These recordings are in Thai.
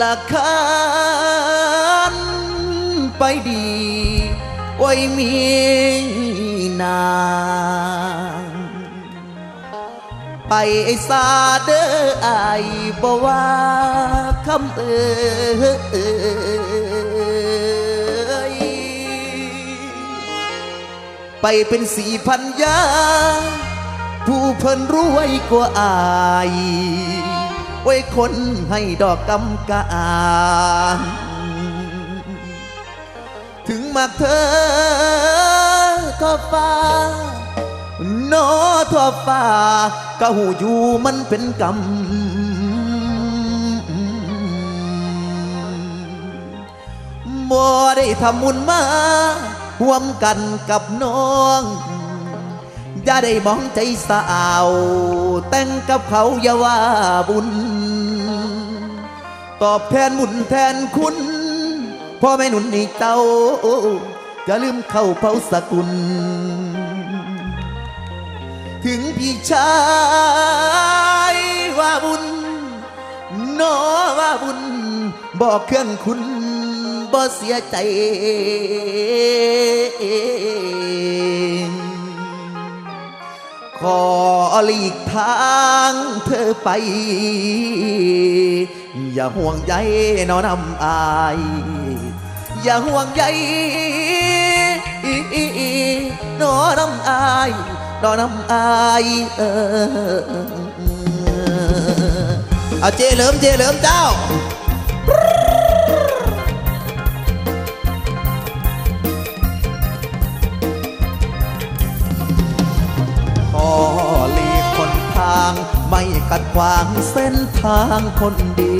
ละคันไปดีโอ้มีนางไปไอซาเด้อไอบ่ว่าคำเอ่ยไปเป็นสี่พันยาผู้เพิ่นรวยกว่าอาย ไว้คนให้ดอกกำกาถึงมาเธอทอฟ้านอทอฟ้าก็หูอยู่มันเป็นกรรมบ่ได้ทำมุญมาห่วมกันกับน้อง อย่าได้มองใจสาวแต่งกับเขาอย่าว่าบุญ ตอบแทนมุนแทนคุณพ่อแม่หนุนให้เจ้าอย่าลืมเข้าเผาสกุล ถึงพี่ชายว่าบุญนอว่าบุญ บอกเคลื่อนคุณบ่เสียใจ ขอหลีกทางเธอไป อย่าห่วงใยนอนำอาย อย่าห่วงใยนอนำอายนอนำอายเออเอาเจเลิมเจเลิมเจ้า ขวางเส้นทางคนดี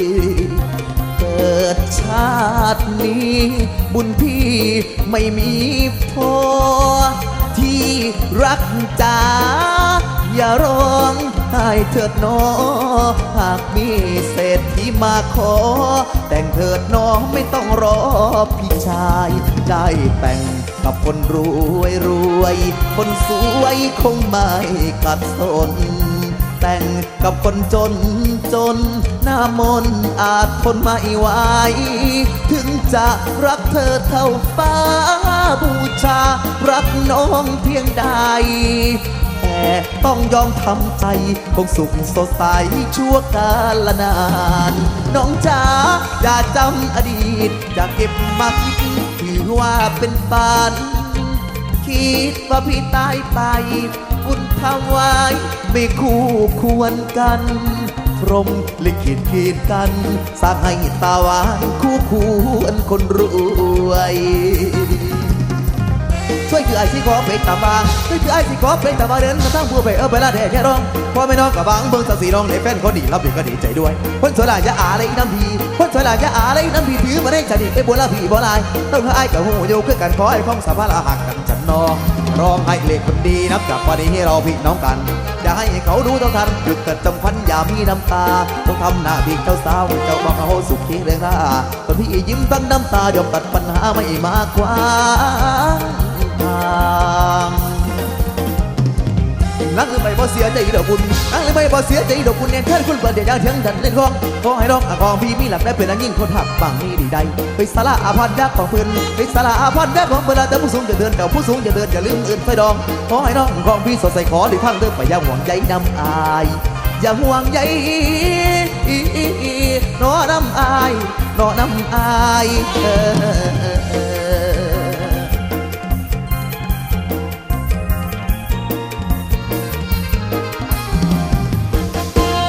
เกิดชาตินี้ บุญพี่ไม่มีพอ ที่รักจ๋าอย่าร้องไห้เถิดหนอหากมีเศรษฐีมาขอ แต่งเถิดหนองไม่ต้องรอพี่ชายได้แต่งกับคนรวยรวย คนสวยคงไม่ขัดสน แต่งกับคนจนจน หน้ามนอาจทนไม่ไหวถึงจะรักเธอเท่าฟ้าบูชา รักน้องเพียงใดแต่ต้องยอมทำใจคงสุขสดใสชั่วกาลนาน น้องจ๋าอย่าจำอดีต อย่าเก็บมาคิดถือว่าเป็นฝัน คิดว่าพี่ตายไป บุญทำไว้ ไม่คู่ควรกัน พรมลิขิตขีดกัน สร้างให้ตาหวานคู่ควรคนรวย ช่วยคือไอ้ที่ขอเพลงตามบาช่วยคือไอ้ที่ขอเพลงตามบาเดินมาทั้งผู้ไปเออไปละแด่แค่ร้องพอไม่น้องกับบางเบิ่งสักสีน้องในแฟนคนดีรับดีก็ดีใจด้วยคนสวยหลายจะอาอะไรน้ำพีคนสวยหลายจะอาอะไรน้ำพีถือมาได้จะดีไอ้บัวละพีบัวลายต้องให้ไอ้กับหูโยคือกันขอให้ของสาพาละหักกันฉันนองร้องให้เล็กคนดีนับจากวันนี้ให้เราพี่น้องกันอย่าให้เขาดูต้องทันหยุดเกิดจำพันอย่ามีน้ำตาต้องทำหน้าที่เจ้าสาวเจ้าบอกเขาสุขีเรื่องหน้าตอนพี่ยิ้มตั้งน้ำตายอมตัดปัญหาไม่มากกว่าางนั่งหรือไม่บ่เสียใจดอกบุญนั่งหรือไม่บ่เสียใจดอกบุญเนี่ยแค่คุณเปิดเดียวเถียงดันเล่นร้องขอให้ร้องอะกองพี่มีหลักได้เป็นอันยิ่งคนหักบางมีดีใดไปสาระอาพันยักษ์ของเพื่อนไปสาระอาพันยักษ์ของเพื่อนแต่ผู้สูงจะเดินแต่ผู้สูงจะเดินอย่าลืมอื่นไฟดองขอให้น้องของพี่สดใสขอหรือทางเดินไปย่าห่วงใยนำอายอย่าห่วงใยนอน้ำอายนอน้ำอายเออ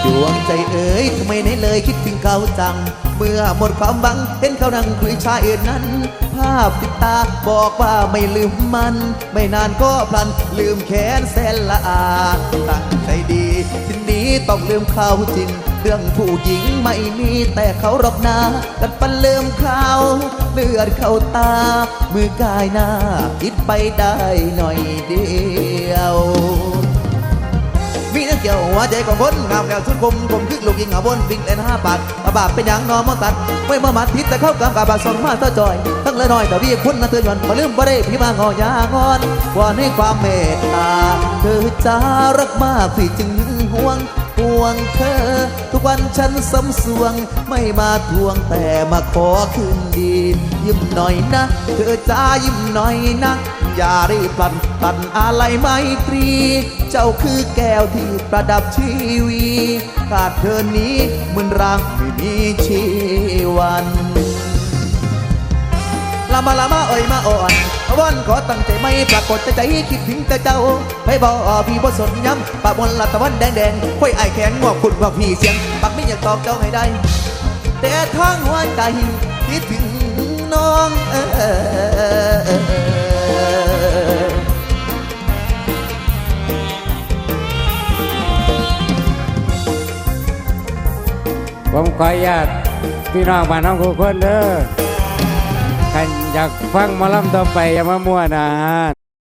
ดวงใจเอ๋ยทำไมไหนเลยคิดถึงเขาจัง เมื่อหมดความหวังเห็นเขานั่งคุยชายอื่นนั้น ภาพติดตาบอกว่าไม่ลืมมัน ไม่นานก็พลันลืมแขนแสนละอาตั้งใจดีทีนี้ต้องลืมเขาจริง เรื่องผู้หญิงไม่มีแต่เขาหรอกนากัดปันเริ่มเขาเลือดเข้าตา มือกายหน้าคิดไปได้หน่อยเดียว มีนักเกี่ยวหัวใจของคนงามแล้วสุดคมคมคึกลูกยิงอาบนวิ่งเล่นห้าบาทอาบาปเป็นอย่างนอมอตัดไม่มามัดพิษแต่เข้ากำกับบาสองมาต่อจอยทั้งละน้อยแต่วีคุณนะเตือนวันมาลืมบ่ได้พี่มางอยางอนวอนให้ความเมตตาเธอจะรักมากพี่จึงห่วงห่วงเธอ ทุกกวันฉันสำสวง ไม่มาทวงแต่มาขอคืนดี ยิ้มหน่อยนะ เธอจ้ายิ้มหน่อยนะ อย่ารีบพลันพลันอะไรไม่ตรี เจ้าคือแก้วที่ประดับชีวี ขาดเธอนี้เหมือนร่างไม่มีชีวันลามาลามาเอ่ยมาอ่อนวันขอตั้งใจไม่ปรากฏแต่ใจคิดถึงแต่เจ้าไปบอกพี่บ่สนย้ำปากบนละตะวันแดงแดงค่อยไอแขนงอกคุณว่าพี่เสียงปากไม่อยากตอบเจ้าให้ได้ แต่ทางหัวใจคิดถึงน้องเออ ผมขออนุญาตพี่น้องบ้านน้องทุกคนเด้อใครอยากฟังหมอลำต่อไปอย่ามามั่วนะ